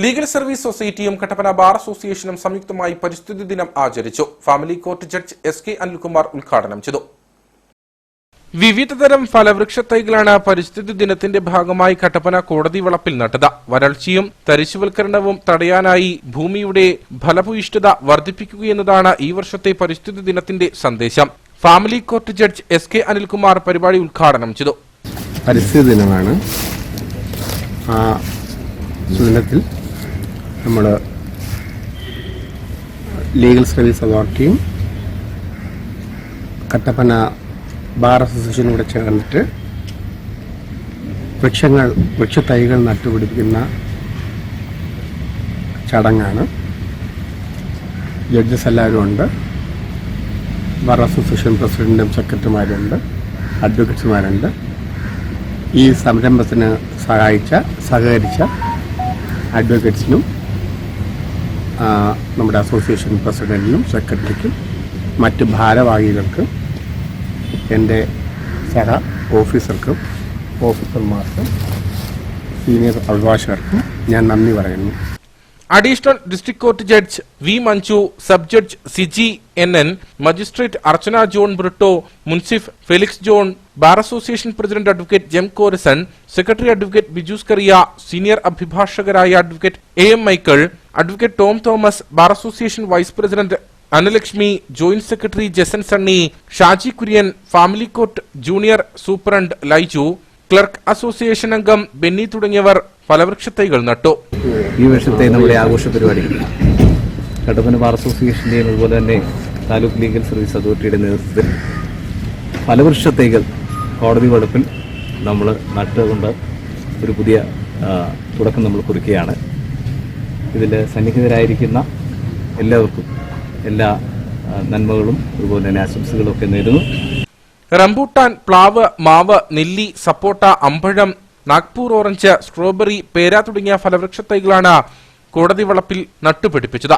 Legal service സൊസൈറ്റിയും Kattappana bar അസോസിയേഷനും സംയുക്തമായി പരിസ്ഥിതി ദിനം ആചരിച്ചു. Family court judge S K Anilkumar ഉദ്ഘാടനം ചെയ്തു. വിവിധതരം ഫലവൃക്ഷ തൈകളാണ് പരിസ്ഥിതി ദിനത്തിന്റെ ഭാഗമായി കട്ടപ്പന കോടതി വളപ്പിൽ നട്ടത്. വരൾച്ചയും തരിശുവൽക്കരണവും തടയാനായി ഭൂമിയുടെ ഫലഭൂയിഷ്ഠത വർദ്ധിപ്പിക്കുകയെന്നതാണ് ഈ വർഷത്തെ പരിസ്ഥിതി ദിനത്തിന്റെ സന്ദേശം. Family court judge S K Anilkumar പരിപാടി ഉദ്ഘാടനം ചെയ്തു. പരിസ്ഥിതി ദിനമാണ്. ആ നമ്മൾ ലീഗൽ സർവീസ് അതോറിറ്റിയും കട്ടപ്പന ബാർ അസോസിയേഷനും കൂടെ ചേർന്നിട്ട് വൃക്ഷങ്ങൾ വൃക്ഷത്തൈകൾ നട്ടുപിടിപ്പിക്കുന്ന ചടങ്ങാണ്. ജഡ്ജസ് എല്ലാവരും ഉണ്ട്. ബാർ അസോസിയേഷൻ പ്രസിഡന്റും സെക്രട്ടറിമാരുണ്ട് അഡ്വക്കേറ്റ്സുമാരുണ്ട് ഈ സംരംഭത്തിന് സഹായിച്ച സഹകരിച്ച അഡ്വക്കേറ്റ്സിനും നമ്മുടെ അസോസിയേഷൻ പ്രസിഡന്റിനും സെക്രട്ടറിക്കും മറ്റ് ഭാരവാഹികൾക്കും എന്റെ സഹ ഓഫീസർക്കും ഓഫീസർമാർക്കും സീനിയർ അഭിഭാഷകർക്കും ഞാൻ നന്ദി പറയുന്നു. Additional district court judge V Manju sub judge Siji N N magistrate Archana John Britto munsif Felix John bar association president advocate Jem Korason secretary advocate Bijus Kariya senior അഭിഭാഷകരായ advocate A M Michael advocate Tom Thomas bar association vice president Analakshmi joint secretary Jesan Sunny Shaji Kurian family court junior superintendent Laiju clerk association അംഗം Benny തുടങ്ങിയവർ ഫലവൃക്ഷത്തൈകൾ നട്ടു. ഈ വർഷത്തെ നമ്മുടെ ആഘോഷ പരിപാടി. Kattappana bar അസോസിയേഷന്റെയും അതുപോലെ തന്നെ താലൂക്ക് ലീഗൽ സർവീസ് അതോറിറ്റിയുടെ നേതൃത്വത്തിൽ ഫലവൃക്ഷ തൈകൾ കോടതി വകുപ്പിൽ നമ്മൾ നട്ടുകൊണ്ട് ഒരു പുതിയ തുടക്കം നമ്മൾ കുറിക്കുകയാണ്. ഇതിൽ സന്നിഹിതരായിരിക്കുന്ന എല്ലാവർക്കും എല്ലാ നന്മകളും അതുപോലെ തന്നെ ആശംസകളും ഒക്കെ നേരുന്നു. റംബൂട്ടാൻ പ്ലാവ് മാവ് നെല്ലി സപ്പോട്ട അമ്പഴം നാഗ്പൂർ ഓറഞ്ച് സ്ട്രോബെറി പേര തുടങ്ങിയ ഫലവൃക്ഷ തൈകളാണ് കോടതി വളപ്പിൽ നട്ടുപിടിപ്പിച്ചത്.